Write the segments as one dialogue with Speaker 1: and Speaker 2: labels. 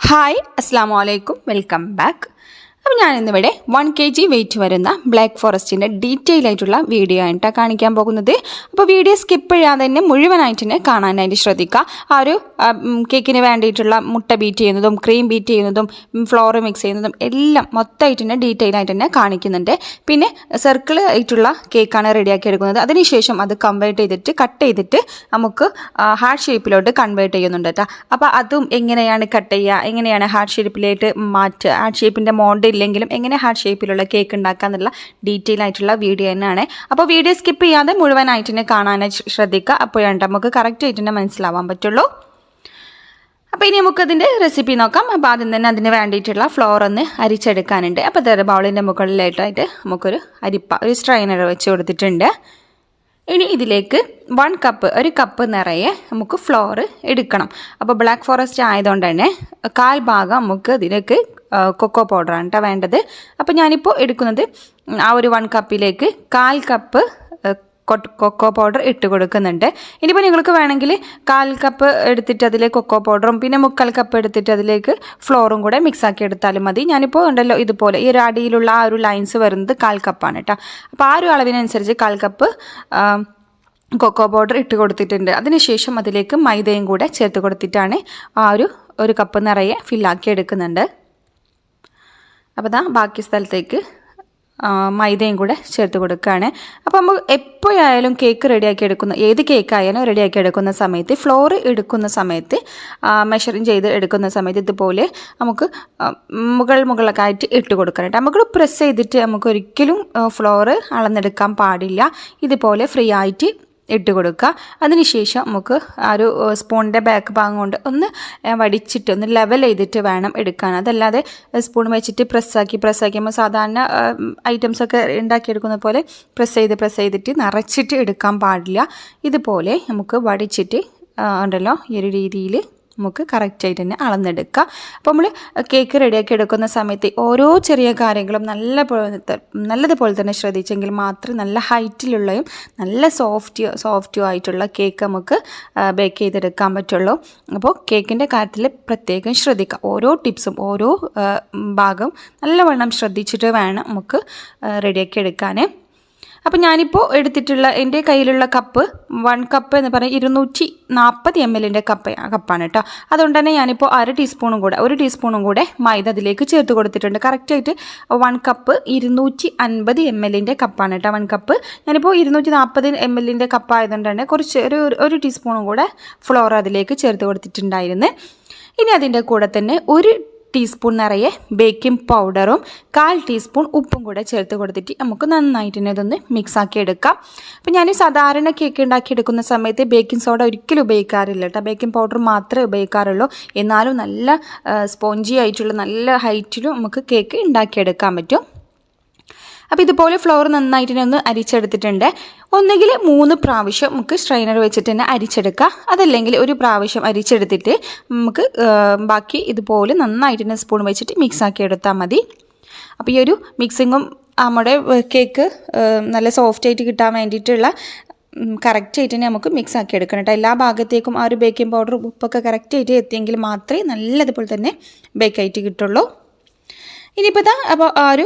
Speaker 1: Hi അസ്സാം വലൈക്കും welcome back. അപ്പോൾ ഞാൻ ഇന്നിവിടെ വൺ കെ ജി വെയിറ്റ് വരുന്ന ബ്ലാക്ക് ഫോറസ്റ്റിന്റെ ഡീറ്റെയിൽ ആയിട്ടുള്ള വീഡിയോ ആയിട്ടാണ് കാണിക്കാൻ പോകുന്നത്. അപ്പോൾ വീഡിയോ സ്കിപ്പ് ചെയ്യാതെ തന്നെ മുഴുവനായിട്ട് തന്നെ കാണാനായിട്ട് ശ്രദ്ധിക്കുക. ആ ഒരു കേക്കിന് വേണ്ടിയിട്ടുള്ള മുട്ട ബീറ്റ് ചെയ്യുന്നതും ക്രീം ബീറ്റ് ചെയ്യുന്നതും ഫ്ലോർ മിക്സ് ചെയ്യുന്നതും എല്ലാം മൊത്തമായിട്ട് തന്നെ ഡീറ്റെയിൽ ആയിട്ട് തന്നെ കാണിക്കുന്നുണ്ട്. പിന്നെ സർക്കിൾ ആയിട്ടുള്ള കേക്കാണ് റെഡിയാക്കി എടുക്കുന്നത്. അതിനുശേഷം അത് കൺവേർട്ട് ചെയ്തിട്ട് കട്ട് ചെയ്തിട്ട് നമുക്ക് ഹാർട്ട് ഷേപ്പിലോട്ട് കൺവേർട്ട് ചെയ്യുന്നുണ്ട് കേട്ടോ അപ്പോൾ അതും എങ്ങനെയാണ് കട്ട് ചെയ്യുക എങ്ങനെയാണ് ഹാർട്ട് ഷേപ്പിലേക്ക് മാറ്റുക ഹാർട്ട് ഷേപ്പിന്റെ മോണ്ട് ഇല്ലെങ്കിലും എങ്ങനെ ഹാർട്ട് ഷേപ്പിലുള്ള കേക്ക് ഉണ്ടാക്കുക എന്നുള്ള ഡീറ്റെയിൽ ആയിട്ടുള്ള വീഡിയോ തന്നെയാണ്. അപ്പോൾ വീഡിയോ സ്കിപ്പ് ചെയ്യാതെ മുഴുവനായിട്ട് തന്നെ കാണാനായി ശ്രദ്ധിക്കുക. അപ്പോഴാണ് നമുക്ക് കറക്റ്റ് ആയിട്ട് തന്നെ മനസ്സിലാവാൻ പറ്റുള്ളൂ. അപ്പോൾ ഇനി നമുക്കതിന്റെ റെസിപ്പി നോക്കാം. അപ്പോൾ ആദ്യം തന്നെ അതിന് വേണ്ടിയിട്ടുള്ള ഫ്ലോർ ഒന്ന് അരിച്ചെടുക്കാനുണ്ട്. അപ്പോൾ തെറ ബൗളിന്റെ മുകളിലായിട്ടായിട്ട് നമുക്കൊരു അരിപ്പ ഒരു സ്ട്രൈനർ വെച്ച് കൊടുത്തിട്ടുണ്ട്. ഇനി ഇതിലേക്ക് വൺ കപ്പ് ഒരു കപ്പ് നിറയെ നമുക്ക് ഫ്ലോർ എടുക്കണം. അപ്പോൾ ബ്ലാക്ക് ഫോറസ്റ്റ് ആയതുകൊണ്ട് തന്നെ കാൽ ഭാഗം നമുക്ക് ഇതിലേക്ക് കൊക്കോ പൗഡറാണ് കേട്ടോ വേണ്ടത്. അപ്പോൾ ഞാനിപ്പോൾ എടുക്കുന്നത് ആ ഒരു വൺ കപ്പിലേക്ക് കാൽ കപ്പ് കൊക്കോ പൗഡർ ഇട്ട് കൊടുക്കുന്നുണ്ട്. ഇനിയിപ്പോൾ നിങ്ങൾക്ക് വേണമെങ്കിൽ കാൽ കപ്പ് എടുത്തിട്ട് അതിലേക്ക് കൊക്കോ പൗഡറും പിന്നെ മുക്കാൽ കപ്പ് എടുത്തിട്ട് അതിലേക്ക് ഫ്ലോറും കൂടെ മിക്സ് ആക്കി എടുത്താലും മതി. ഞാനിപ്പോൾ ഉണ്ടല്ലോ ഇതുപോലെ ഈ ഒരു അടിയിലുള്ള ആ ഒരു ലൈൻസ് വരുന്നത് കാൽ കപ്പാണ് കേട്ടോ അപ്പോൾ ആ ഒരു അളവിനനുസരിച്ച് കാൽ കപ്പ് കൊക്കോ പൗഡർ ഇട്ട് കൊടുത്തിട്ടുണ്ട്. അതിനുശേഷം അതിലേക്ക് മൈദയും കൂടെ ചേർത്ത് കൊടുത്തിട്ടാണ് ആ ഒരു ഒരു കപ്പ് നിറയെ ഫില്ലാക്കി എടുക്കുന്നുണ്ട്. അപ്പോൾ ബാക്കി സ്ഥലത്തേക്ക് മൈദയും കൂടെ ചേർത്ത് കൊടുക്കുകയാണ് അപ്പോൾ നമ്മൾ എപ്പോഴായാലും കേക്ക് റെഡിയാക്കി എടുക്കുന്ന ഏത് കേക്കായാലും റെഡിയാക്കി എടുക്കുന്ന സമയത്ത് ഫ്ലോർ എടുക്കുന്ന സമയത്ത് മെഷറിങ് ചെയ്ത് എടുക്കുന്ന സമയത്ത് ഇതുപോലെ നമുക്ക് മുകൾ മുകളൊക്കെ ആയിട്ട് ഇട്ട് കൊടുക്കാനായിട്ട് നമുക്ക് പ്രസ് ചെയ്തിട്ട് നമുക്ക് ഒരിക്കലും ഫ്ലോർ അളന്നെടുക്കാൻ പാടില്ല. ഇതുപോലെ ഫ്രീ ആയിട്ട് ഇട്ട് കൊടുക്കുക. അതിനുശേഷം നമുക്ക് ആ ഒരു സ്പൂണിന്റെ ബാക്ക് ഭാഗം കൊണ്ട് ഒന്ന് വടിച്ചിട്ട് ഒന്ന് ലെവൽ ചെയ്തിട്ട് വേണം എടുക്കാൻ. അതല്ലാതെ സ്പൂൺ വെച്ചിട്ട് പ്രസ്സാക്കി പ്രസ്സാക്കിയുമ്പോൾ സാധാരണ ഐറ്റംസൊക്കെ ഉണ്ടാക്കിയെടുക്കുന്ന പോലെ പ്രസ് ചെയ്ത് പ്രസ് ചെയ്തിട്ട് നിറച്ചിട്ട് എടുക്കാൻ പാടില്ല. ഇതുപോലെ നമുക്ക് വടിച്ചിട്ട് ഉണ്ടല്ലോ ഈ ഒരു രീതിയിൽ നമുക്ക് കറക്റ്റായിട്ട് തന്നെ അളന്നെടുക്കുക അപ്പോൾ നമ്മൾ കേക്ക് റെഡിയാക്കി എടുക്കുന്ന സമയത്ത് ഓരോ ചെറിയ കാര്യങ്ങളും നല്ല പോലെ നല്ലതുപോലെ തന്നെ ശ്രദ്ധിച്ചെങ്കിൽ മാത്രം നല്ല ഹൈറ്റിലുള്ളതും നല്ല സോഫ്റ്റ് സോഫ്റ്റും ആയിട്ടുള്ള കേക്ക് നമുക്ക് ബേക്ക് ചെയ്തെടുക്കാൻ പറ്റുള്ളൂ. അപ്പോൾ കേക്കിന്റെ കാര്യത്തിൽ പ്രത്യേകം ശ്രദ്ധിക്കുക ഓരോ ടിപ്സും ഓരോ ഭാഗം നല്ലവണ്ണം ശ്രദ്ധിച്ചിട്ട് വേണം നമുക്ക് റെഡിയാക്കി എടുക്കാൻ അപ്പോൾ ഞാനിപ്പോൾ എടുത്തിട്ടുള്ള എന്റെ കയ്യിലുള്ള കപ്പ് വൺ കപ്പ് എന്ന് പറഞ്ഞാൽ ഇരുന്നൂറ്റി നാൽപ്പത് എം എല്ലിന്റെ കപ്പ് കപ്പാണ് കേട്ടോ അതുകൊണ്ട് തന്നെ ഞാനിപ്പോൾ അര ടീസ്പൂണും കൂടെ ഒരു ടീസ്പൂണും കൂടെ മൈദ അതിലേക്ക് ചേർത്ത് കൊടുത്തിട്ടുണ്ട്. കറക്റ്റായിട്ട് വൺ കപ്പ് ഇരുന്നൂറ്റി അൻപത് എം എല്ലിന്റെ കപ്പാണ് കേട്ടോ വൺ കപ്പ് ഞാനിപ്പോൾ ഇരുന്നൂറ്റി നാൽപ്പത് എം എല്ലിന്റെ കപ്പ് ആയതുകൊണ്ട് തന്നെ കുറച്ച് ഒരു ഒരു ടീസ്പൂണും കൂടെ ഫ്ലോർ അതിലേക്ക് ചേർത്ത് കൊടുത്തിട്ടുണ്ടായിരുന്നു. ഇനി അതിന്റെ കൂടെ തന്നെ ഒരു ടീസ്പൂൺ നിറയെ ബേക്കിംഗ് പൗഡറും കാൽ ടീസ്പൂൺ ഉപ്പും കൂടെ ചേർത്ത് കൊടുത്തിട്ട് നമുക്ക് നന്നായിട്ട് തന്നെ ഇതൊന്ന് മിക്സ് ആക്കി എടുക്കാം. അപ്പോൾ ഞാൻ സാധാരണ കേക്ക് ഉണ്ടാക്കി എടുക്കുന്ന സമയത്ത് ബേക്കിംഗ് സോഡ ഒരിക്കലും ഉപയോഗിക്കാറില്ല കേട്ടോ. ബേക്കിംഗ് പൗഡർ മാത്രമേ ഉപയോഗിക്കാറുള്ളൂ. എന്നാലും നല്ല സ്പോഞ്ചി ആയിട്ടുള്ള നല്ല ഹൈറ്റിലും നമുക്ക് കേക്ക് ഉണ്ടാക്കിയെടുക്കാൻ പറ്റും. അപ്പോൾ ഇതുപോലെ ഫ്ലോർ നന്നായിട്ട് തന്നെ ഒന്ന് അരിച്ചെടുത്തിട്ടുണ്ട്. ഒന്നുകിൽ മൂന്ന് പ്രാവശ്യം നമുക്ക് സ്ട്രെയിനർ വെച്ചിട്ട് തന്നെ അരിച്ചെടുക്കാം അതല്ലെങ്കിൽ ഒരു പ്രാവശ്യം അരിച്ചെടുത്തിട്ട് നമുക്ക് ബാക്കി ഇതുപോലെ നന്നായിട്ട് തന്നെ സ്പൂൺ വെച്ചിട്ട് മിക്സ് ആക്കി എടുത്താൽ മതി. അപ്പോൾ ഈ ഒരു മിക്സിങ്ങും നമ്മുടെ കേക്ക് നല്ല സോഫ്റ്റ് ആയിട്ട് കിട്ടാൻ വേണ്ടിയിട്ടുള്ള കറക്റ്റ് ആയിട്ട് നമുക്ക് മിക്സ് ആക്കി എടുക്കണം കേട്ടോ. എല്ലാ ഭാഗത്തേക്കും ആ ഒരു ബേക്കിംഗ് പൗഡർ ഉപ്പൊക്കെ കറക്റ്റ് ആയിട്ട് എത്തിയെങ്കിൽ മാത്രമേ നല്ലതുപോലെ തന്നെ ബേക്കായിട്ട് കിട്ടുള്ളൂ. ഇനിയിപ്പോൾ ഇതാ അപ്പോൾ ആ ഒരു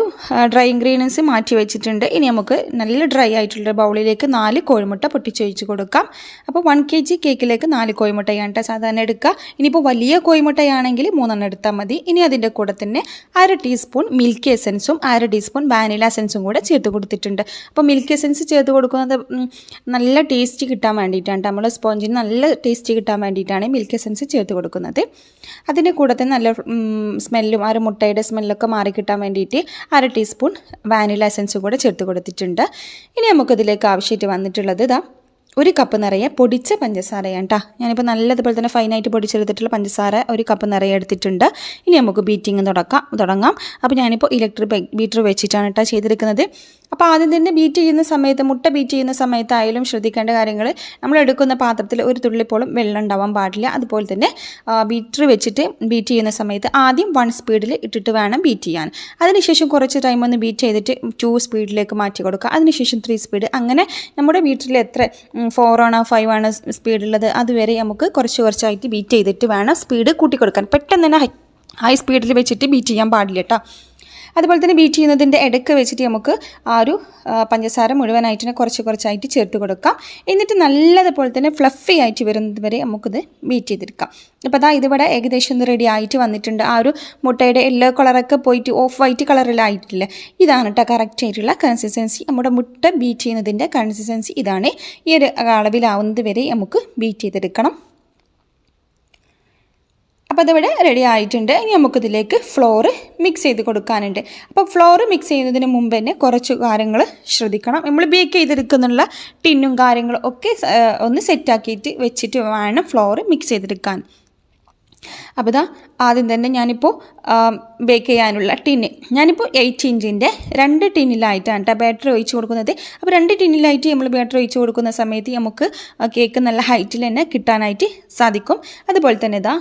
Speaker 1: ഡ്രൈ ഇൻഗ്രീഡിയൻസ് മാറ്റി വെച്ചിട്ടുണ്ട്. ഇനി നമുക്ക് നല്ല ഡ്രൈ ആയിട്ടുള്ള ബൗളിലേക്ക് നാല് കോഴിമുട്ട പൊട്ടിച്ചൊഴിച്ച് കൊടുക്കാം. അപ്പോൾ വൺ കെ ജി കേക്കിലേക്ക് നാല് കോഴിമുട്ടയാണ് കേട്ടോ സാധാരണ എടുക്കുക. ഇനിയിപ്പോൾ വലിയ കോഴിമുട്ടയാണെങ്കിൽ മൂന്നെണ്ണം എടുത്താൽ മതി. ഇനി അതിന്റെ കൂടെ തന്നെ അര ടീസ്പൂൺ മിൽക്ക് എസൻസും അര ടീസ്പൂൺ വാനില എസൻസും കൂടെ ചേർത്ത് കൊടുത്തിട്ടുണ്ട്. അപ്പോൾ മിൽക്ക് എസൻസ് ചേർത്ത് കൊടുക്കുന്നത് നല്ല ടേസ്റ്റ് കിട്ടാൻ വേണ്ടിയിട്ടാണ് നമ്മൾ സ്പോഞ്ചിന് നല്ല ടേസ്റ്റ് കിട്ടാൻ വേണ്ടിയിട്ടാണ് മിൽക്ക് എസൻസ് ചേർത്ത് കൊടുക്കുന്നത്. അതിന്റെ കൂടെ തന്നെ നല്ല സ്മെല്ലും ആ ഒരു മുട്ടയുടെ സ്മെല്ലൊക്കെ മാറി കിട്ടാൻ വേണ്ടിയിട്ട് അര ടീസ്പൂൺ വാനില എസൻസും കൂടെ ചേർത്ത് കൊടുത്തിട്ടുണ്ട്. ഇനി നമുക്കിതിലേക്ക് ആവശ്യമായിട്ട് വന്നിട്ടുള്ളത് ഇതാ ഒരു കപ്പ് നിറയെ പൊടിച്ച പഞ്ചസാരയാണ് കേട്ടോ ഞാനിപ്പോൾ നല്ലതുപോലെ തന്നെ ഫൈനായിട്ട് പൊടിച്ചെടുത്തിട്ടുള്ള പഞ്ചസാര ഒരു കപ്പ് നിറയെ എടുത്തിട്ടുണ്ട്. ഇനി നമുക്ക് ബീറ്റിങ് തുടക്കാം തുടങ്ങാം. അപ്പോൾ ഞാനിപ്പോൾ ഇലക്ട്രിക് ബീറ്റർ വെച്ചിട്ടാണ് കേട്ടോ ചെയ്തെടുക്കുന്നത്. അപ്പോൾ ആദ്യം തന്നെ ബീറ്റ് ചെയ്യുന്ന സമയത്ത് മുട്ട ബീറ്റ് ചെയ്യുന്ന സമയത്തായാലും ശ്രദ്ധിക്കേണ്ട കാര്യങ്ങൾ നമ്മൾ എടുക്കുന്ന പാത്രത്തിൽ ഒരു തുള്ളിപ്പോളും വെള്ളം ഉണ്ടാവാൻ പാടില്ല. അതുപോലെ തന്നെ ബീറ്റർ വെച്ചിട്ട് ബീറ്റ് ചെയ്യുന്ന സമയത്ത് ആദ്യം വൺ സ്പീഡിൽ ഇട്ടിട്ട് വേണം ബീറ്റ് ചെയ്യാൻ. അതിനുശേഷം കുറച്ച് ടൈം ഒന്ന് ബീറ്റ് ചെയ്തിട്ട് ടു സ്പീഡിലേക്ക് മാറ്റി കൊടുക്കുക. അതിനുശേഷം ത്രീ സ്പീഡ് അങ്ങനെ നമ്മുടെ ബീറ്ററിൽ എത്ര ഫോർ ആണോ ഫൈവ് ആണ് സ്പീഡുള്ളത് അതുവരെ നമുക്ക് കുറച്ച് കുറച്ചായിട്ട് ബീറ്റ് ചെയ്തിട്ട് വേണം സ്പീഡ് കൂട്ടി കൊടുക്കാൻ. പെട്ടെന്ന് തന്നെ ഹൈ സ്പീഡിൽ വെച്ചിട്ട് ബീറ്റ് ചെയ്യാൻ പാടില്ല കേട്ടോ അതുപോലെ തന്നെ ബീറ്റ് ചെയ്യുന്നതിന്റെ ഇടയ്ക്ക് വെച്ചിട്ട് നമുക്ക് ആ ഒരു പഞ്ചസാര മുഴുവനായിട്ട് കുറച്ച് കുറച്ചായിട്ട് ചേർത്ത് കൊടുക്കാം. എന്നിട്ട് നല്ലതുപോലെ തന്നെ ഫ്ലഫി ആയിട്ട് വരുന്നത് വരെ നമുക്കിത് ബീറ്റ് ചെയ്തെടുക്കാം. അപ്പോൾ അതാ ഇതിവിടെ ഏകദേശം ഒന്ന് റെഡി ആയിട്ട് വന്നിട്ടുണ്ട്. ആ ഒരു മുട്ടയുടെ യെല്ലോ കളറൊക്കെ പോയിട്ട് ഓഫ് വൈറ്റ് കളറിലായിട്ടില്ല ഇതാണ് കേട്ടോ കറക്റ്റ് ആയിട്ടുള്ള കൺസിസ്റ്റൻസി നമ്മുടെ മുട്ട ബീറ്റ് ചെയ്യുന്നതിന്റെ കൺസിസ്റ്റൻസി ഇതാണ്. ഈ ഒരു അളവിലാവുന്നത് വരെ നമുക്ക് ബീറ്റ് ചെയ്തെടുക്കണം. അപ്പോൾ അതിവിടെ റെഡി ആയിട്ടുണ്ട്. ഇനി നമുക്കിതിലേക്ക് ഫ്ലോറ് മിക്സ് ചെയ്ത് കൊടുക്കാനുണ്ട്. അപ്പോൾ ഫ്ലോറ് മിക്സ് ചെയ്യുന്നതിന് മുമ്പ് തന്നെ കുറച്ച് കാര്യങ്ങൾ ശ്രദ്ധിക്കണം. നമ്മൾ ബേക്ക് ചെയ്തെടുക്കുന്നുള്ള ടിന്നും കാര്യങ്ങളും ഒക്കെ ഒന്ന് സെറ്റാക്കിയിട്ട് വെച്ചിട്ട് വേണം ഫ്ലോറ് മിക്സ് ചെയ്തെടുക്കാൻ. അപ്പോൾ ഇതാ ആദ്യം തന്നെ ഞാനിപ്പോൾ ബേക്ക് ചെയ്യാനുള്ള ടിന്ന് ഞാനിപ്പോൾ എയ്റ്റ് ഇഞ്ചിന്റെ രണ്ട് ടിന്നിലായിട്ടാണ് കേട്ടോ ബാറ്ററി ഒഴിച്ച് കൊടുക്കുന്നത്. അപ്പോൾ രണ്ട് ടിന്നിലായിട്ട് നമ്മൾ ബാറ്ററി ഒഴിച്ച് കൊടുക്കുന്ന സമയത്ത് നമുക്ക് കേക്ക് നല്ല ഹൈറ്റിൽ തന്നെ കിട്ടാനായിട്ട് സാധിക്കും. അതുപോലെ തന്നെ ഇതാ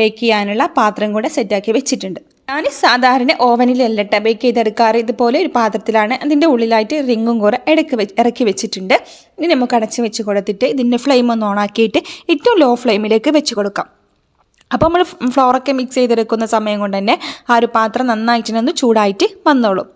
Speaker 1: ബേക്ക് ചെയ്യാനുള്ള പാത്രം കൂടെ സെറ്റാക്കി വെച്ചിട്ടുണ്ട്. ഞാൻ സാധാരണ ഓവനിലല്ല കേട്ടോ ബേക്ക് ചെയ്തെടുക്കാറ്. ഇതുപോലെ ഒരു പാത്രത്തിലാണ് അതിന്റെ ഉള്ളിലായിട്ട് റിങ്ങും കൂടെ ഇടയ്ക്ക് വെ ഇറക്കി വെച്ചിട്ടുണ്ട്. ഇനി നമുക്ക് അടച്ച് വെച്ച് കൊടുത്തിട്ട് ഇതിന്റെ ഫ്ലെയിം ഒന്ന് ഓണാക്കിയിട്ട് ഏറ്റവും ലോ ഫ്ലെയിമിലേക്ക് വെച്ച് കൊടുക്കാം. അപ്പോൾ നമ്മൾ ഫ്ലോറൊക്കെ മിക്സ് ചെയ്തെടുക്കുന്ന സമയം കൊണ്ട് തന്നെ ആ ഒരു പാത്രം നന്നായിട്ടൊന്ന് ചൂടായിട്ട് വന്നോളും.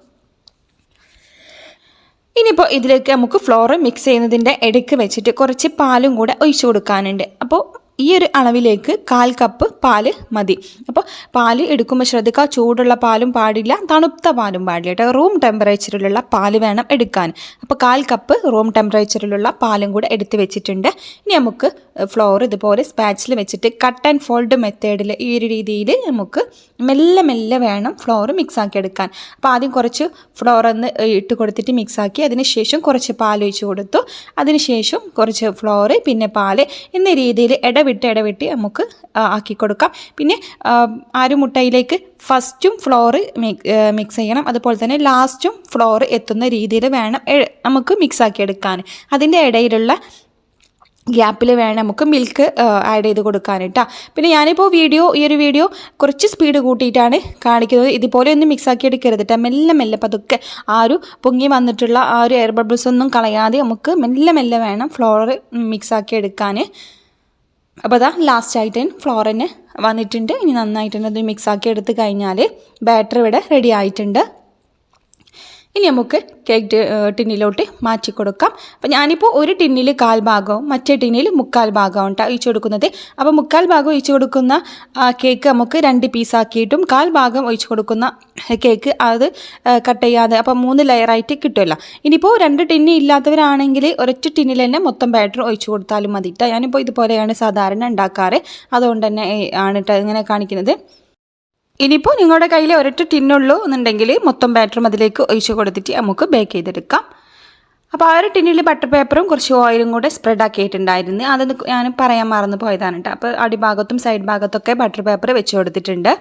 Speaker 1: ഇനിയിപ്പോൾ ഇതിലേക്ക് നമുക്ക് ഫ്ലോറ് മിക്സ് ചെയ്യുന്നതിന്റെ ഇടയ്ക്ക് വെച്ചിട്ട് കുറച്ച് പാലും കൂടെ ഒഴിച്ചു കൊടുക്കാനുണ്ട്. അപ്പോൾ ഈ ഒരു അളവിലേക്ക് കാൽ കപ്പ് പാൽ മതി. അപ്പോൾ പാൽ എടുക്കുമ്പോൾ ശ്രദ്ധിക്കുക ചൂടുള്ള പാലും പാടില്ല തണുത്ത പാലും പാടില്ല കേട്ടോ. റൂം ടെമ്പറേച്ചറിലുള്ള പാൽ വേണം എടുക്കാൻ. അപ്പോൾ കാൽ കപ്പ് റൂം ടെമ്പറേച്ചറിലുള്ള പാലും കൂടെ എടുത്ത് വെച്ചിട്ടുണ്ട്. ഇനി നമുക്ക് ഫ്ലോർ ഇതുപോലെ സ്പാച്ചിൽ വെച്ചിട്ട് കട്ട് ആൻഡ് ഫോൾഡ് മെത്തേഡിൽ ഈ ഒരു രീതിയിൽ നമുക്ക് മെല്ലെ മെല്ലെ വേണം ഫ്ലോർ മിക്സ് ആക്കി എടുക്കാൻ. അപ്പോൾ ആദ്യം കുറച്ച് ഫ്ലോർ ഒന്ന് ഇട്ട് കൊടുത്തിട്ട് മിക്സാക്കി അതിനുശേഷം കുറച്ച് പാൽ ഒഴിച്ച് കൊടുത്തു. അതിനുശേഷം കുറച്ച് ഫ്ലോർ പിന്നെ പാൽ. എന്ന രീതിയിൽ ഇടവിട്ട് ഇടവിട്ട് നമുക്ക് ആക്കി കൊടുക്കാം. പിന്നെ ആ, ആ ഒരു മുട്ടയിലേക്ക് ഫസ്റ്റും ഫ്ലോറ് മിക്സ് ചെയ്യണം. അതുപോലെ തന്നെ ലാസ്റ്റും ഫ്ലോർ എത്തുന്ന രീതിയിൽ വേണം നമുക്ക് മിക്സ് ആക്കി എടുക്കാൻ. അതിന്റെ ഇടയിലുള്ള ഗ്യാപ്പിൽ വേണം നമുക്ക് മിൽക്ക് ആഡ് ചെയ്ത് കൊടുക്കാനിട്ടാ പിന്നെ ഞാനിപ്പോൾ വീഡിയോ ഈ ഒരു വീഡിയോ കുറച്ച് സ്പീഡ് കൂട്ടിയിട്ടാണ് കാണിക്കുന്നത്. ഇതുപോലെ ഒന്നും മിക്സ് ആക്കി എടുക്കരുത് കേട്ടോ. മെല്ലെ മെല്ലെ പതുക്കെ ആ ഒരു പൊങ്ങി വന്നിട്ടുള്ള ആ ഒരു എയർ ബബിൾസ് ഒന്നും കളയാതെ നമുക്ക് മെല്ലെ മെല്ലെ വേണം ഫ്ലോർ മിക്സ് ആക്കി എടുക്കാൻ. അപ്പോൾ അതാ ലാസ്റ്റ് ആയിട്ട് ഫ്ലോറിന് വന്നിട്ടുണ്ട്. ഇനി നന്നായിട്ട് തന്നെ അത് മിക്സ് ആക്കി എടുത്ത് കഴിഞ്ഞാൽ ബാറ്റർ ഇവിടെ റെഡി ആയിട്ടുണ്ട്. ഇനി നമുക്ക് കേക്ക് ടിന്നിലോട്ട് മാറ്റി കൊടുക്കാം. അപ്പോൾ ഞാനിപ്പോൾ ഒരു ടിന്നിൽ കാൽ ഭാഗവും മറ്റേ ടിന്നിൽ മുക്കാൽ ഭാഗവും ഒഴിച്ചു കൊടുക്കുന്നത്. അപ്പോൾ മുക്കാൽ ഭാഗം ഒഴിച്ചു കൊടുക്കുന്ന കേക്ക് നമുക്ക് രണ്ട് പീസാക്കിയിട്ടും കാൽ ഭാഗം ഒഴിച്ചു കൊടുക്കുന്ന കേക്ക് അത് കട്ട് ചെയ്യാതെ അപ്പോൾ മൂന്ന് ലെയറായിട്ട് കിട്ടുമല്ലോ ഇനിയിപ്പോൾ രണ്ട് ടിന്നി ഇല്ലാത്തവരാണെങ്കിൽ ഒരൊറ്റ ടിന്നിൽ തന്നെ മൊത്തം ബാറ്റർ ഒഴിച്ചു കൊടുത്താലും മതി കേട്ടോ ഞാനിപ്പോൾ ഇതുപോലെയാണ് സാധാരണ ഉണ്ടാക്കാറ്. അതുകൊണ്ട് തന്നെ ആണ് കേട്ടോ ഇങ്ങനെ കാണിക്കുന്നത്. ഇനിയിപ്പോൾ നിങ്ങളുടെ കയ്യിൽ ഒരൊറ്റ ടിന്നുള്ളൂ എന്നുണ്ടെങ്കിൽ മൊത്തം ബാറ്ററും അതിലേക്ക് ഒഴിച്ച് കൊടുത്തിട്ട് നമുക്ക് ബേക്ക് ചെയ്തെടുക്കാം. അപ്പോൾ ആ ഒരു ടിന്നിൽ ബട്ടർ പേപ്പറും കുറച്ച് ഓയിലും കൂടെ സ്പ്രെഡ് ആക്കിയിട്ടുണ്ടായിരുന്നു. അത് ഞാൻ പറയാൻ മറന്നു പോയതാണ് കേട്ടോ. അപ്പോൾ അടിഭാഗത്തും സൈഡ് ഭാഗത്തൊക്കെ ബട്ടർ പേപ്പർ വെച്ച് കൊടുത്തിട്ടുണ്ട്.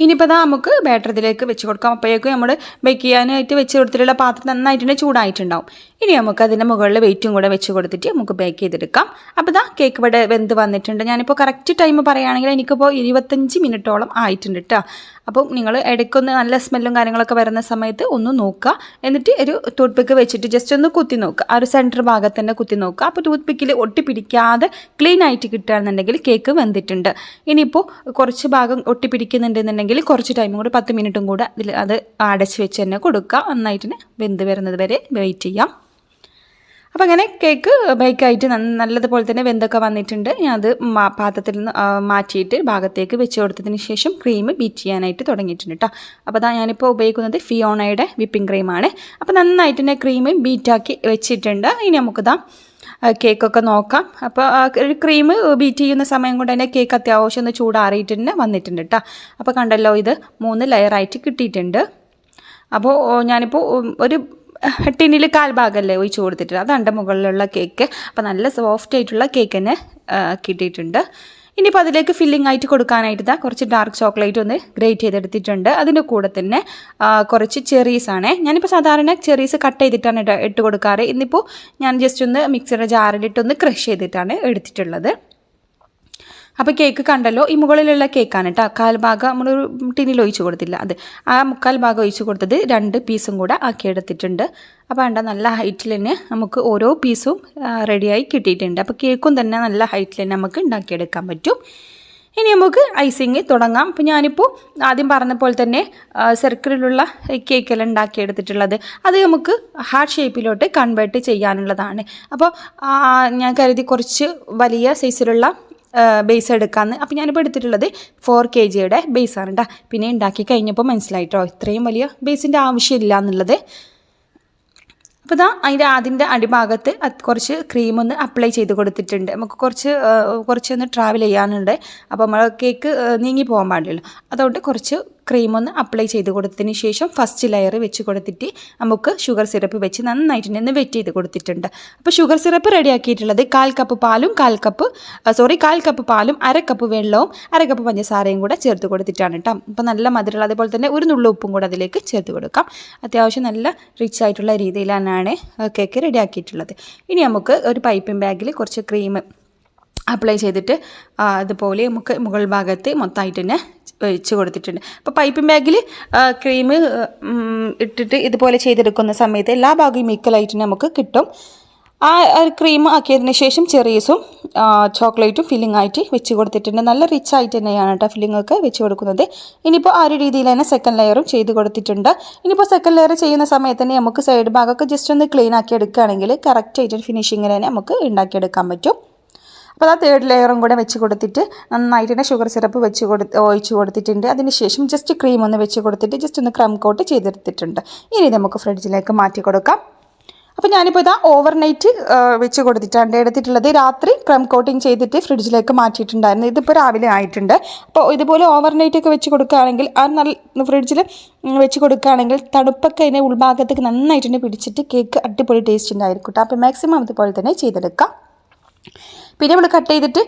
Speaker 1: ഇനിയിപ്പോൾ അതാ നമുക്ക് ബാറ്റർ ഇതിലേക്ക് വെച്ച് കൊടുക്കാം. അപ്പോഴേക്കും നമ്മൾ ബേക്ക് ചെയ്യാനായിട്ട് വെച്ച് കൊടുത്തിട്ടുള്ള പാത്രം നന്നായിട്ട് ചൂടായിട്ടുണ്ടാവും. ഇനി നമുക്ക് അതിന്റെ മുകളിൽ വെയിറ്റും കൂടെ വെച്ച് കൊടുത്തിട്ട് നമുക്ക് ബേക്ക് ചെയ്തെടുക്കാം. അപ്പോൾ ഇതാ കേക്ക് ഇവിടെ വെന്ത് വന്നിട്ടുണ്ട്. ഞാനിപ്പോൾ കറക്റ്റ് ടൈം പറയുകയാണെങ്കിൽ എനിക്കിപ്പോൾ ഇരുപത്തഞ്ച് മിനിറ്റോളം ആയിട്ടുണ്ട് കേട്ടോ അപ്പം നിങ്ങൾ ഇടയ്ക്കൊന്ന് നല്ല സ്മെല്ലും കാര്യങ്ങളൊക്കെ വരുന്ന സമയത്ത് ഒന്ന് നോക്കുക. എന്നിട്ട് ഒരു ടൂത്ത് പിക്ക് വെച്ചിട്ട് ജസ്റ്റ് ഒന്ന് കുത്തി നോക്കുക. ആ ഒരു സെന്റർ ഭാഗത്ത് തന്നെ കുത്തി നോക്കുക. അപ്പോൾ ടൂത്ത് പിക്കിൽ ഒട്ടിപ്പിടിക്കാതെ ക്ലീൻ ആയിട്ട് കിട്ടുകയാണെന്നുണ്ടെങ്കിൽ കേക്ക് വെന്തിട്ടുണ്ട്. ഇനിയിപ്പോൾ കുറച്ച് ഭാഗം ഒട്ടിപ്പിടിക്കുന്നുണ്ടെന്നുണ്ടെങ്കിൽ കുറച്ച് ടൈമും കൂടെ പത്ത് മിനിറ്റും കൂടെ അതിൽ അത് അടച്ച് വെച്ച് തന്നെ കൊടുക്കുക. നന്നായിട്ട് വെന്ത് വരുന്നത് വരെ വെയിറ്റ് ചെയ്യാം. അപ്പോൾ അങ്ങനെ കേക്ക് ബേക്കായിട്ട് നല്ലതുപോലെ തന്നെ വെന്തൊക്കെ വന്നിട്ടുണ്ട്. ഞാൻ അത് പാത്രത്തിൽ നിന്ന് മാറ്റിയിട്ട് ഭാഗത്തേക്ക് വെച്ച് കൊടുത്തതിന് ശേഷം ക്രീം ബീറ്റ് ചെയ്യാനായിട്ട് തുടങ്ങിയിട്ടുണ്ട് കേട്ടോ അപ്പോൾ അതാ ഞാനിപ്പോൾ ഉപയോഗിക്കുന്നത് ഫിയോണയുടെ വിപ്പിംഗ് ക്രീമാണ് അപ്പോൾ നന്നായിട്ട് തന്നെ ക്രീം ബീറ്റാക്കി വെച്ചിട്ടുണ്ട്. ഇനി നമുക്കിതാ കേക്കൊക്കെ നോക്കാം. അപ്പോൾ ഒരു ക്രീം ബീറ്റ് ചെയ്യുന്ന സമയം കൊണ്ട് തന്നെ കേക്ക് അത്യാവശ്യം ഒന്ന് ചൂടാറിയിട്ട് തന്നെ വന്നിട്ടുണ്ട് കേട്ടോ അപ്പോൾ കണ്ടല്ലോ ഇത് മൂന്ന് ലെയറായിട്ട് കിട്ടിയിട്ടുണ്ട്. അപ്പോൾ ഞാനിപ്പോൾ ഒരു ടിന്നിൽ കാൽഭാഗമല്ലേ ഒഴിച്ച് കൊടുത്തിട്ട്. അതാണ് മുകളിലുള്ള കേക്ക്. അപ്പോൾ നല്ല സോഫ്റ്റ് ആയിട്ടുള്ള കേക്ക് തന്നെ കിട്ടിയിട്ടുണ്ട്. ഇനിയിപ്പോൾ അതിലേക്ക് ഫില്ലിംഗ് ആയിട്ട് കൊടുക്കാനായിട്ട് ഇതാ കുറച്ച് ഡാർക്ക് ചോക്ലേറ്റ് ഒന്ന് ഗ്രേറ്റ് ചെയ്തെടുത്തിട്ടുണ്ട്. അതിന്റെ കൂടെ തന്നെ കുറച്ച് ചെറീസ് ആണ്. ഞാനിപ്പോൾ സാധാരണ ചെറീസ് കട്ട് ചെയ്തിട്ടാണ് ഇട- ഇട്ട് കൊടുക്കാറ്. ഇന്നിപ്പോൾ ഞാൻ ജസ്റ്റ് ഒന്ന് മിക്സിയുടെ ജാറിലിട്ടൊന്ന് ക്രഷ് ചെയ്തിട്ടാണ് എടുത്തിട്ടുള്ളത്. അപ്പോൾ കേക്ക് കണ്ടല്ലോ? ഈ മുകളിലുള്ള കേക്കാണ് കേട്ടോ കാൽ ഭാഗം നമ്മളൊരു ടിന്നിൽ ഒഴിച്ച് കൊടുത്തില്ല. അത് ആ മുക്കാൽ ഭാഗം ഒഴിച്ച് കൊടുത്തത് രണ്ട് പീസും കൂടെ ആക്കി എടുത്തിട്ടുണ്ട്. അപ്പോൾ വേണ്ട നല്ല ഹൈറ്റിൽ തന്നെ നമുക്ക് ഓരോ പീസും റെഡിയായി കിട്ടിയിട്ടുണ്ട്. അപ്പോൾ കേക്കും തന്നെ നല്ല ഹൈറ്റിൽ തന്നെ നമുക്ക് ഉണ്ടാക്കിയെടുക്കാൻ പറ്റും. ഇനി നമുക്ക് ഐസിങ് തുടങ്ങാം. അപ്പോൾ ഞാനിപ്പോൾ ആദ്യം പറഞ്ഞ പോലെ തന്നെ സർക്കിളിലുള്ള കേക്കെല്ലാം ഉണ്ടാക്കിയെടുത്തിട്ടുള്ളത്. അത് നമുക്ക് ഹാർട്ട് ഷേപ്പിലോട്ട് കൺവേർട്ട് ചെയ്യാനുള്ളതാണ്. അപ്പോൾ ഞാൻ കരുതി കുറച്ച് വലിയ സൈസിലുള്ള ബേസ് എടുക്കാമെന്ന് അപ്പോൾ ഞാനിപ്പോൾ എടുത്തിട്ടുള്ളത് ഫോർ കെ ജിയുടെ ബേസാണ് കേട്ടോ പിന്നെ ഉണ്ടാക്കി കഴിഞ്ഞപ്പോൾ മനസ്സിലായിട്ടോ ഇത്രയും വലിയ ബേസിന്റെ ആവശ്യമില്ല എന്നുള്ളത്. അപ്പോൾ ഇതാ അതിന്റെ അതിന്റെ അടിഭാഗത്ത് കുറച്ച് ക്രീം ഒന്ന് അപ്ലൈ ചെയ്ത് കൊടുത്തിട്ടുണ്ട്. നമുക്ക് കുറച്ച് കുറച്ച് ഒന്ന് ട്രാവൽ ചെയ്യാനുണ്ട്. അപ്പോൾ നമ്മൾ കേക്ക് നീങ്ങി പോകാൻ പാടില്ലല്ലോ. അതുകൊണ്ട് കുറച്ച് ക്രീം ഒന്ന് അപ്ലൈ ചെയ്ത് കൊടുത്തതിന് ശേഷം ഫസ്റ്റ് ലെയർ വെച്ച് കൊടുത്തിട്ട് നമുക്ക് ഷുഗർ സിറപ്പ് വെച്ച് നന്നായിട്ട് നിന്ന് വെറ്റ് ചെയ്ത് കൊടുത്തിട്ടുണ്ട്. അപ്പോൾ ഷുഗർ സിറപ്പ് റെഡിയാക്കിയിട്ടുള്ളത് കാൽ കപ്പ് പാലും കാൽ കപ്പ് സോറി കാൽ കപ്പ് പാലും അര കപ്പ് വെള്ളവും അര കപ്പ് പഞ്ചസാരയും കൂടെ ചേർത്ത് കൊടുത്തിട്ടാണ് കേട്ടോ അപ്പോൾ നല്ല മധുരമുള്ള അതുപോലെ തന്നെ ഒരു നുള്ളു ഉപ്പും കൂടെ അതിലേക്ക് ചേർത്ത് കൊടുക്കാം. അത്യാവശ്യം നല്ല റിച്ച് ആയിട്ടുള്ള രീതിയിലാണ് കേക്ക് റെഡിയാക്കിയിട്ടുള്ളത് ഇനി നമുക്ക് ഒരു പൈപ്പിംഗ് ബാഗിൽ കുറച്ച് ക്രീം അപ്ലൈ ചെയ്തിട്ട് അതുപോലെ നമുക്ക് മുകൾ ഭാഗത്ത് മൊത്തമായിട്ട് തന്നെ ഒഴിച്ച് കൊടുത്തിട്ടുണ്ട്. അപ്പോൾ പൈപ്പിംഗ് ബാഗിൽ ക്രീം ഇട്ടിട്ട് ഇതുപോലെ ചെയ്തെടുക്കുന്ന സമയത്ത് എല്ലാ ഭാഗവും ഈക്വലായിട്ട് നമുക്ക് കിട്ടും. ആ ക്രീം ആക്കിയതിന് ശേഷം ചെറീസും ചോക്ലേറ്റും ഫില്ലിംഗ് ആയിട്ട് വെച്ച് കൊടുത്തിട്ടുണ്ട്. നല്ല റിച്ച് ആയിട്ട് തന്നെയാണ് കേട്ടോ ഫില്ലിംഗ് ഒക്കെ വെച്ച് കൊടുക്കുന്നത്. ഇനിയിപ്പോൾ ആ ഒരു രീതിയിൽ തന്നെ സെക്കൻഡ് ലെയറും ചെയ്ത് കൊടുത്തിട്ടുണ്ട്. ഇനിയിപ്പോൾ സെക്കൻഡ് ലെയർ ചെയ്യുന്ന സമയത്ത് തന്നെ നമുക്ക് സൈഡ് ഭാഗമൊക്കെ ജസ്റ്റ് ഒന്ന് ക്ലീൻ ആക്കി എടുക്കുകയാണെങ്കിൽ കറക്റ്റ് ആയിട്ട് ഫിനിഷിങ്ങിൽ തന്നെ നമുക്ക് ഉണ്ടാക്കിയെടുക്കാൻ പറ്റും. അപ്പോൾ ആ തേർഡ് ലെയറും കൂടെ വെച്ച് കൊടുത്തിട്ട് നന്നായിട്ട് തന്നെ ഷുഗർ സിറപ്പ് വെച്ച് കൊടുത്ത് ഒഴിച്ച് കൊടുത്തിട്ടുണ്ട്. അതിന് ശേഷം ജസ്റ്റ് ക്രീം ഒന്ന് വെച്ച് കൊടുത്തിട്ട് ജസ്റ്റ് ഒന്ന് ക്രം കോട്ട് ചെയ്തെടുത്തിട്ടുണ്ട്. ഇനി നമുക്ക് ഫ്രിഡ്ജിലേക്ക് മാറ്റി കൊടുക്കാം. അപ്പോൾ ഞാനിപ്പോൾ ഇതാ ഓവർ നൈറ്റ് വെച്ച് കൊടുത്തിട്ടാണ് എടുത്തിട്ടുള്ളത്. രാത്രി ക്രം കോട്ടിങ് ചെയ്തിട്ട് ഫ്രിഡ്ജിലേക്ക് മാറ്റിയിട്ടുണ്ടായിരുന്നു. ഇതിപ്പോൾ രാവിലെ ആയിട്ടുണ്ട്. അപ്പോൾ ഇതുപോലെ ഓവർ നൈറ്റ് ഒക്കെ വെച്ച് കൊടുക്കുകയാണെങ്കിൽ ആ നല്ല ഫ്രിഡ്ജിൽ വെച്ച് കൊടുക്കുകയാണെങ്കിൽ തണുപ്പൊക്കെ അതിനെ ഉൾഭാഗത്തേക്ക് നന്നായിട്ട് തന്നെ പിടിച്ചിട്ട് കേക്ക് അടിപൊളി ടേസ്റ്റ് ഉണ്ടായിരിക്കും അപ്പോൾ മാക്സിമം അതുപോലെ തന്നെ ചെയ്തെടുക്കാം. പിന്നെ നമ്മൾ കട്ട് ചെയ്തിട്ട്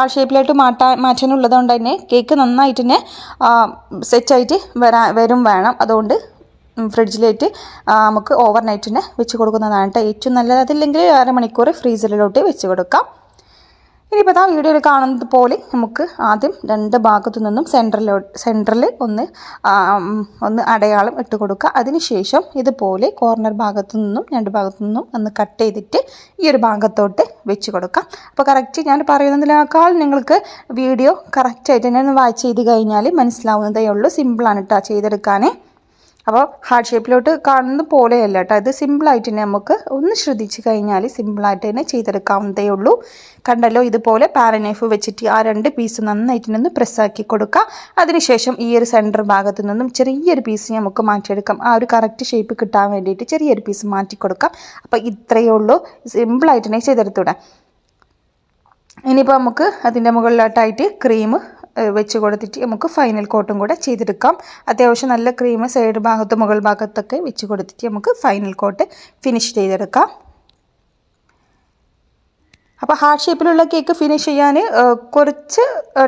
Speaker 1: ആ ഷേപ്പിലായിട്ട് മാറ്റാൻ മാറ്റാനുള്ളത് കൊണ്ട് തന്നെ കേക്ക് നന്നായിട്ട് തന്നെ സെറ്റായിട്ട് വരാ വരും വേണം. അതുകൊണ്ട് ഫ്രിഡ്ജിലേക്ക് നമുക്ക് ഓവർ നൈറ്റ് തന്നെ വെച്ച് കൊടുക്കുന്നതാണ് കേട്ടോ. ഏറ്റവും നല്ലത്. അതില്ലെങ്കിൽ അരമണിക്കൂർ ഫ്രീസറിലോട്ട് വെച്ച് കൊടുക്കാം. ഇനിയിപ്പോൾ ആ വീഡിയോയിൽ കാണുന്നത് പോലെ നമുക്ക് ആദ്യം രണ്ട് ഭാഗത്തു നിന്നും സെന്ററിലോ സെന്ററിൽ ഒന്ന് ഒന്ന് അടയാളം ഇട്ട് കൊടുക്കുക. അതിനുശേഷം ഇതുപോലെ കോർണർ ഭാഗത്തു നിന്നും രണ്ട് ഭാഗത്തു നിന്നും ഒന്ന് കട്ട് ചെയ്തിട്ട് ഈ ഒരു ഭാഗത്തോട്ട് വെച്ച് കൊടുക്കാം അപ്പോൾ കറക്റ്റ് ഞാൻ പറയുന്നതിനേക്കാൾ നിങ്ങൾക്ക് വീഡിയോ കറക്റ്റായിട്ട് തന്നെ ഒന്ന് വായിച്ച് ചെയ്ത് കഴിഞ്ഞാൽ മനസ്സിലാവുന്നതേ ഉള്ളൂ. സിമ്പിളാണ് കേട്ടോ ചെയ്തെടുക്കാൻ അപ്പോൾ ഹാർഡ് ഷേപ്പിലോട്ട് കാണുന്ന പോലെയല്ല കേട്ടോ. ഇത് സിമ്പിളായിട്ട് തന്നെ നമുക്ക് ഒന്ന് ശ്രദ്ധിച്ചു കഴിഞ്ഞാൽ സിമ്പിളായിട്ട് തന്നെ ചെയ്തെടുക്കാവുന്നതേ ഉള്ളൂ. കണ്ടല്ലോ ഇതുപോലെ പാരനൈഫ് വെച്ചിട്ട് ആ രണ്ട് പീസ് നന്നായിട്ട് ഒന്ന് പ്രസ്സാക്കി കൊടുക്കുക. അതിനുശേഷം ഈ ഒരു സെന്റർ ഭാഗത്തു നിന്നും ചെറിയൊരു പീസ് നമുക്ക് മാറ്റിയെടുക്കാം. ആ ഒരു കറക്റ്റ് ഷേപ്പ് കിട്ടാൻ വേണ്ടിയിട്ട് ചെറിയൊരു പീസ് മാറ്റി കൊടുക്കാം. അപ്പോൾ ഇത്രയേ ഉള്ളൂ. സിമ്പിളായിട്ട് തന്നെ ചെയ്തെടുത്തൂടെ ഇനിയിപ്പോൾ നമുക്ക് അതിന്റെ മുകളിലോട്ടായിട്ട് ക്രീം വെച്ച് കൊടുത്തിട്ട് നമുക്ക് ഫൈനൽ കോട്ടും കൂടെ ചെയ്തെടുക്കാം. അത്യാവശ്യം നല്ല ക്രീം സൈഡ് ഭാഗത്തും മുകൾ ഭാഗത്തൊക്കെ വെച്ച് കൊടുത്തിട്ട് നമുക്ക് ഫൈനൽ കോട്ട് ഫിനിഷ് ചെയ്തെടുക്കാം. അപ്പോൾ ഹാർട്ട് ഷേപ്പിലുള്ള കേക്ക് ഫിനിഷ് ചെയ്യാൻ കുറച്ച്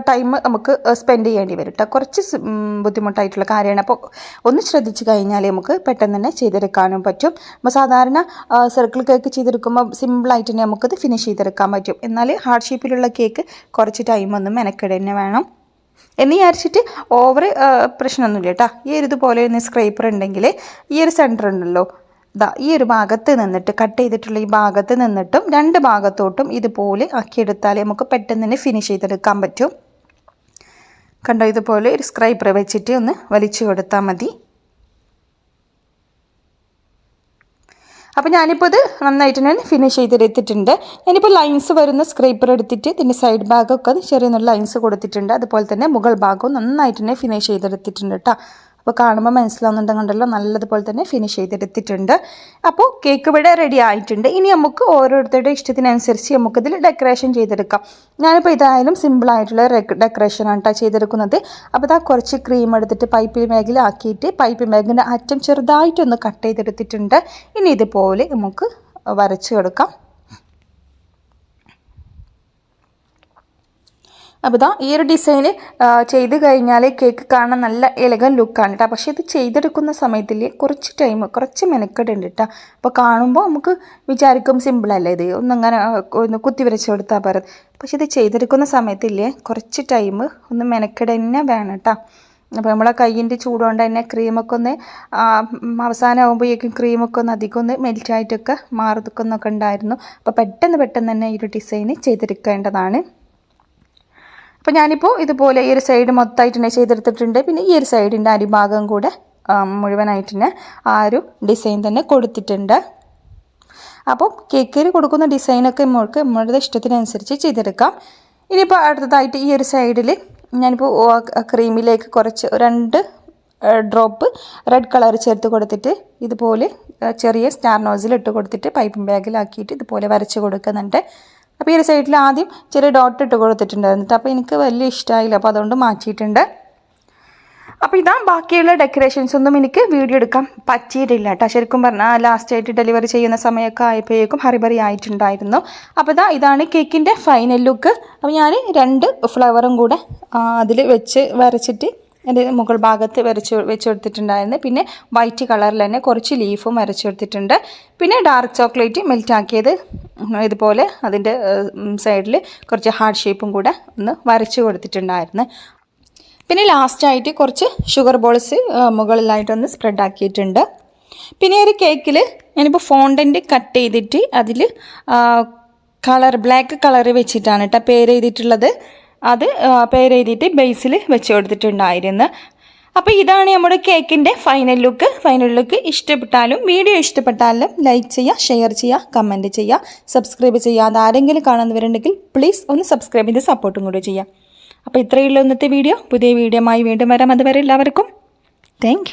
Speaker 1: ടൈം നമുക്ക് സ്പെൻഡ് ചെയ്യേണ്ടി വരും കേട്ടോ കുറച്ച് ബുദ്ധിമുട്ടായിട്ടുള്ള കാര്യമാണ്. അപ്പോൾ ഒന്ന് ശ്രദ്ധിച്ച് കഴിഞ്ഞാൽ നമുക്ക് പെട്ടെന്ന് തന്നെ ചെയ്തെടുക്കാനും പറ്റും. അപ്പോൾ സാധാരണ സർക്കിൾ കേക്ക് ചെയ്തെടുക്കുമ്പോൾ സിമ്പിളായിട്ട് തന്നെ നമുക്കത് ഫിനിഷ് ചെയ്തെടുക്കാൻ പറ്റും. എന്നാൽ ഹാർട്ട് ഷേപ്പിലുള്ള കേക്ക് കുറച്ച് ടൈം ഒന്ന് മെനക്കെട് തന്നെ വേണം. എന്ന് വിചാരിച്ചിട്ട് ഓവർ പ്രശ്നമൊന്നുമില്ല കേട്ടോ ഈ ഒരു ഇതുപോലെ ഒന്ന് സ്ക്രൈപ്പർ ഉണ്ടെങ്കിൽ ഈ ഒരു സെന്റർ ഉണ്ടല്ലോ ദാ ഈ ഒരു ഭാഗത്ത് നിന്നിട്ട് കട്ട് ചെയ്തിട്ടുള്ള ഈ ഭാഗത്ത് നിന്നിട്ടും രണ്ട് ഭാഗത്തോട്ടും ഇതുപോലെ ആക്കിയെടുത്താൽ നമുക്ക് പെട്ടെന്ന് തന്നെ ഫിനിഷ് ചെയ്തെടുക്കാൻ പറ്റും. കണ്ടോ ഇതുപോലെ ഒരു സ്ക്രൈബർ വെച്ചിട്ട് ഒന്ന് വലിച്ചു കൊടുത്താൽ മതി. അപ്പോൾ ഞാനിപ്പോൾ ഇത് നന്നായിട്ട് ഞാൻ ഫിനിഷ് ചെയ്തെടുത്തിട്ടുണ്ട്. ഞാനിപ്പോൾ ലൈൻസ് വരുന്ന സ്ക്രൈപ്പർ എടുത്തിട്ട് ഇതിന്റെ സൈഡ് ഭാഗമൊക്കെ ചെറിയ ലൈൻസ് കൊടുത്തിട്ടുണ്ട്. അതുപോലെ തന്നെ മുകൾ ഭാഗവും നന്നായിട്ട് തന്നെ ഫിനിഷ് ചെയ്തെടുത്തിട്ടുണ്ട് കേട്ടോ അപ്പോൾ കാണുമ്പോൾ മനസ്സിലാവുന്നുണ്ടെങ്കിലോ നല്ലതുപോലെ തന്നെ ഫിനിഷ് ചെയ്തെടുത്തിട്ടുണ്ട്. അപ്പോൾ കേക്ക് ഇവിടെ റെഡി ആയിട്ടുണ്ട്. ഇനി നമുക്ക് ഓരോരുത്തരുടെ ഇഷ്ടത്തിനനുസരിച്ച് നമുക്കിതിൽ ഡെക്കറേഷൻ ചെയ്തെടുക്കാം. ഞാനിപ്പോൾ ഇതായാലും സിമ്പിളായിട്ടുള്ള ഡെക്കറേഷൻ ആണ് കേട്ടോ ചെയ്തെടുക്കുന്നത്. അപ്പോൾ ഇതാ കുറച്ച് ക്രീം എടുത്തിട്ട് പൈപ്പിൽ ബാഗിലാക്കിയിട്ട് പൈപ്പ് ബാഗിന്റെ അറ്റം ചെറുതായിട്ടൊന്ന് കട്ട് ചെയ്തെടുത്തിട്ടുണ്ട്. ഇനി ഇതുപോലെ നമുക്ക് വരച്ച് കൊടുക്കാം. അപ്പോൾ ഇതാ ഈ ഒരു ഡിസൈൻ ചെയ്ത് കഴിഞ്ഞാൽ കേക്ക് കാണാൻ നല്ല എലഗൻ ലുക്കാണ് കേട്ടോ. പക്ഷേ ഇത് ചെയ്തെടുക്കുന്ന സമയത്തിൽ കുറച്ച് ടൈം കുറച്ച് മെനക്കെടുണ്ട് കേട്ടോ. അപ്പോൾ കാണുമ്പോൾ നമുക്ക് വിചാരിക്കും സിമ്പിളല്ലേ ഇത്? ഒന്നങ്ങനെ ഒന്ന് കുത്തി വരച്ച് കൊടുത്താൽ പറ പക്ഷേ ഇത് ചെയ്തെടുക്കുന്ന സമയത്തില്ലേ കുറച്ച് ടൈം ഒന്ന് മെനക്കെട് തന്നെ വേണം കേട്ടോ. അപ്പോൾ നമ്മളെ കയ്യിന്റെ ചൂടുകൊണ്ട് തന്നെ ക്രീമൊക്കെ ഒന്ന് അവസാനമാകുമ്പോഴേക്കും ക്രീമൊക്കെ ഒന്ന് അധികം ഒന്ന് മെൽറ്റായിട്ടൊക്കെ മാറുന്നൊക്കെ ഉണ്ടായിരുന്നു. അപ്പോൾ പെട്ടെന്ന് പെട്ടെന്ന് തന്നെ ഈ ഒരു ഡിസൈൻ ചെയ്തെടുക്കേണ്ടതാണ്. അപ്പോൾ ഞാനിപ്പോൾ ഇതുപോലെ ഈ ഒരു സൈഡ് മൊത്തമായിട്ട് തന്നെ ചെയ്തെടുത്തിട്ടുണ്ട്. പിന്നെ ഈ ഒരു സൈഡിന്റെ അടിഭാഗം കൂടെ മുഴുവനായിട്ട് തന്നെ ആ ഒരു ഡിസൈൻ തന്നെ കൊടുത്തിട്ടുണ്ട്. അപ്പോൾ കേക്കിൽ കൊടുക്കുന്ന ഡിസൈനൊക്കെ നമ്മൾക്ക് നമ്മളുടെ ഇഷ്ടത്തിനനുസരിച്ച് ചെയ്തെടുക്കാം. ഇനിയിപ്പോൾ അടുത്തതായിട്ട് ഈ ഒരു സൈഡിൽ ഞാനിപ്പോൾ ക്രീമിലേക്ക് കുറച്ച് രണ്ട് ഡ്രോപ്പ് റെഡ് കളർ ചേർത്ത് കൊടുത്തിട്ട് ഇതുപോലെ ചെറിയ സ്റ്റാർ നോസിൽ ഇട്ട് കൊടുത്തിട്ട് പൈപ്പിംഗ് ബാഗിലാക്കിയിട്ട് ഇതുപോലെ വരച്ച് കൊടുക്കുന്നുണ്ട്. അപ്പോൾ ഈ ഒരു സൈഡിൽ ആദ്യം ചെറിയ ഡോട്ട് ഇട്ട് കൊടുത്തിട്ടുണ്ട് എന്നിട്ട് അപ്പോൾ എനിക്ക് വലിയ ഇഷ്ടമായില്ല അപ്പോൾ അതുകൊണ്ട് മാറ്റിയിട്ടുണ്ട്. അപ്പോൾ ഇതാ ബാക്കിയുള്ള ഡെക്കറേഷൻസ് ഒന്നും എനിക്ക് വീഡിയോ എടുക്കാൻ പറ്റിയിട്ടില്ല കേട്ടോ ശരിക്കും പറഞ്ഞാൽ ലാസ്റ്റ് ആയിട്ട് ഡെലിവറി ചെയ്യുന്ന സമയമൊക്കെ ആയപ്പോഴേക്കും ഹറിബറി ആയിട്ടുണ്ടായിരുന്നു. അപ്പോൾ ഇതാ ഇതാണ് കേക്കിന്റെ ഫൈനൽ ലുക്ക് അപ്പോൾ ഞാൻ രണ്ട് ഫ്ലവറും കൂടെ അതിൽ വെച്ച് വരച്ചിട്ട് എന്റെ മുകൾ ഭാഗത്ത് വരച്ച് വെച്ച് കൊടുത്തിട്ടുണ്ടായിരുന്നു പിന്നെ വൈറ്റ് കളറിൽ തന്നെ കുറച്ച് ലീഫും വരച്ച് കൊടുത്തിട്ടുണ്ട് പിന്നെ ഡാർക്ക് ചോക്ലേറ്റ് മെൽറ്റ് ആക്കിയത് ഇതുപോലെ അതിന്റെ സൈഡിൽ കുറച്ച് ഹാർഡ് ഷേപ്പും കൂടെ ഒന്ന് വരച്ച് കൊടുത്തിട്ടുണ്ടായിരുന്നു. പിന്നെ ലാസ്റ്റായിട്ട് കുറച്ച് ഷുഗർ ബോൾസ് മുകളിലായിട്ടൊന്ന് സ്പ്രെഡ് ആക്കിയിട്ടുണ്ട്. പിന്നെ ഒരു കേക്കിൽ ഞാനിപ്പോൾ ഫോണ്ടന്റ് കട്ട് ചെയ്തിട്ട് അതിൽ കളർ ബ്ലാക്ക് കളർ വെച്ചിട്ടാണ് കേട്ടോ പേര് എഴുതിയിട്ടുള്ളത്. അത് പേരെഴുതിയിട്ട് ബേസിൽ വെച്ച് കൊടുത്തിട്ടുണ്ടായിരുന്നു. അപ്പോൾ ഇതാണ് നമ്മുടെ കേക്കിന്റെ ഫൈനൽ ലുക്ക് ഫൈനൽ ലുക്ക് ഇഷ്ടപ്പെട്ടാലും വീഡിയോ ഇഷ്ടപ്പെട്ടാലും ലൈക്ക് ചെയ്യുക ഷെയർ ചെയ്യുക കമന്റ് ചെയ്യുക സബ്സ്ക്രൈബ് ചെയ്യുക. ആരെങ്കിലും കാണുന്നവരുണ്ടെങ്കിൽ പ്ലീസ് ഒന്ന് സബ്സ്ക്രൈബ് ചെയ്ത് സപ്പോർട്ടും കൂടി ചെയ്യാം അപ്പോൾ ഇത്രയുള്ള ഇന്നത്തെ വീഡിയോ പുതിയ വീഡിയോ വീണ്ടും വരാം. അതുവരെ എല്ലാവർക്കും താങ്ക്